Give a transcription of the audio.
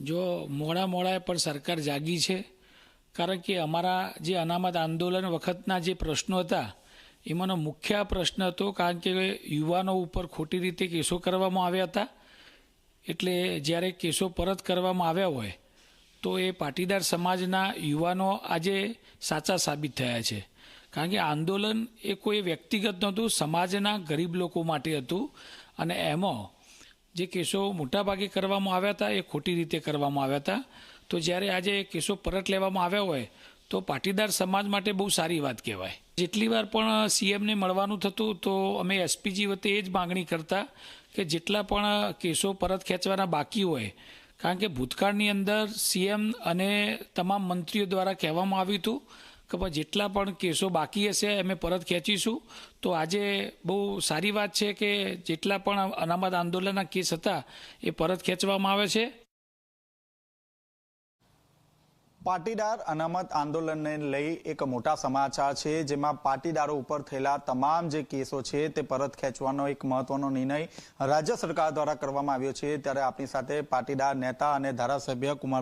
જો મોડા મોડા પણ સરકાર જાગી છે, કારણ કે અમારા જે અનામત આંદોલન વખતના જે પ્રશ્નો હતા, એમાંનો મુખ્ય પ્રશ્ન હતો કારણ કે યુવાનો ઉપર ખોટી રીતે કેસો કરવામાં આવ્યા હતા. એટલે જ્યારે કેસો પરત કરવામાં આવ્યા હોય, તો એ પાટીદાર સમાજના યુવાનો આજે સાચા સાબિત થયા છે. કારણ કે આંદોલન એ કોઈ વ્યક્તિગત નહોતું, સમાજના ગરીબ લોકો માટે હતું. અને એમાં જે કેસો મોટાભાગે કરવામાં આવ્યા હતા, એ ખોટી રીતે કરવામાં આવ્યા હતા. તો જ્યારે આજે એ કેસો પરત લેવામાં આવ્યા હોય, તો પાટીદાર સમાજ માટે બહુ સારી વાત કહેવાય. જેટલી વાર પણ સીએમને મળવાનું થતું, તો અમે એસપીજી વતી એ જ માગણી કરતા કે જેટલા પણ કેસો પરત ખેંચવાના બાકી હોય, કારણ કે ભૂતકાળની અંદર સીએમ અને તમામ મંત્રીઓ દ્વારા કહેવામાં આવ્યું હતું કે ભાઈ જેટલા પણ કેસો બાકી હશે, અમે પરત ખેંચીશું. તો આજે બહુ સારી વાત છે કે જેટલા પણ અનામત આંદોલનના કેસ હતા, એ પરત ખેંચવામાં આવે છે. પાટીદાર અનામત આંદોલનને લઈ એક મોટા સમાચાર છે, જેમાં પાટીદારો ઉપર થયેલા તમામ જે કેસો છે, તે પરત ખેંચવાનો એક મહત્વનો નિર્ણય રાજ્ય સરકાર દ્વારા કરવામાં આવ્યો છે. ત્યારે આપણી સાથે પાટીદાર નેતા અને ધારાસભ્ય કુમાર